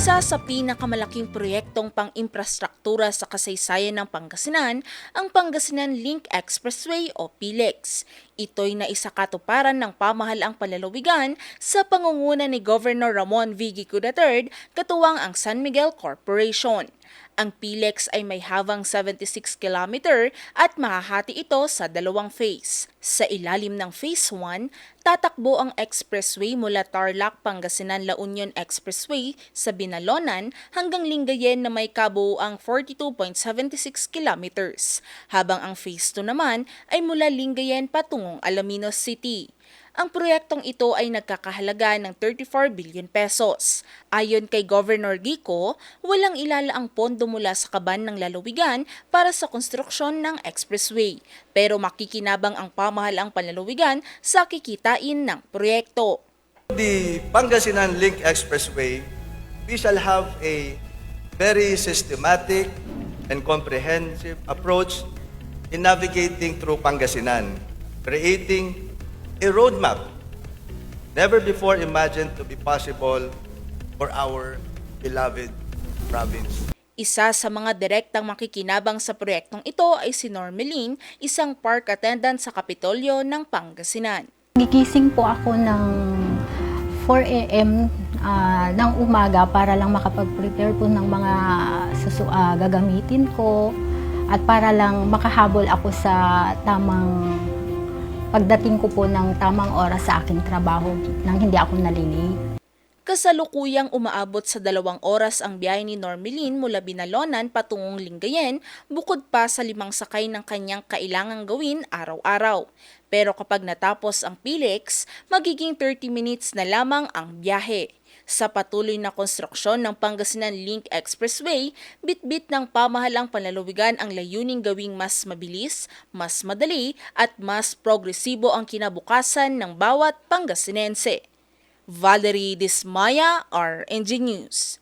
Isa sa pinakamalaking proyektong pang-imprastruktura sa kasaysayan ng Pangasinan ang Pangasinan Link Expressway o PLEX. Ito'y naisakatuparan ng pamahalaang palalawigan sa pangunguna ni Governor Ramon V. Gico III katuwang ang San Miguel Corporation. Ang PLEX ay may habang 76 km at mahahati ito sa dalawang phase. Sa ilalim ng Phase 1, tatakbo ang expressway mula Tarlac, Pangasinan, La Union Expressway sa Binalonan hanggang Lingayen na may kabuuang 42.76 kilometers, habang ang Phase 2 naman ay mula Lingayen patungong Alaminos City. Ang proyektong ito ay nagkakahalaga ng 34 billion pesos. Ayon kay Governor Gico, walang ilalaang pondo mula sa kaban ng lalawigan para sa konstruksyon ng expressway. Pero makikinabang ang pamahalaang panlalawigan sa kikitain ng proyekto. The Pangasinan Link Expressway, we shall have a very systematic and comprehensive approach in navigating through Pangasinan, creating a roadmap never before imagined to be possible for our beloved province. Isa sa mga direktang makikinabang sa proyektong ito ay si Normeline, isang park attendant sa Kapitolyo ng Pangasinan. Gigising po ako ng 4 a.m. ah, ng umaga para lang makapag-prepare po ng mga susu- ah, gagamitin ko at para lang makahabol ako sa tamang pagdating ko po ng tamang oras sa aking trabaho nang hindi ako nalilate. Kasalukuyang umaabot sa dalawang oras ang biyahe ni Normeline mula Binalonan patungong Lingayen bukod pa sa limang sakay ng kanyang kailangang gawin araw-araw. Pero kapag natapos ang PLEX, magiging 30 minutes na lamang ang biyahe. Sa patuloy na konstruksyon ng Pangasinan Link Expressway, bitbit ng pamahalang panlalawigan ang layuning gawing mas mabilis, mas madali at mas progresibo ang kinabukasan ng bawat Pangasinense. Valerie Dismaya, RNG News.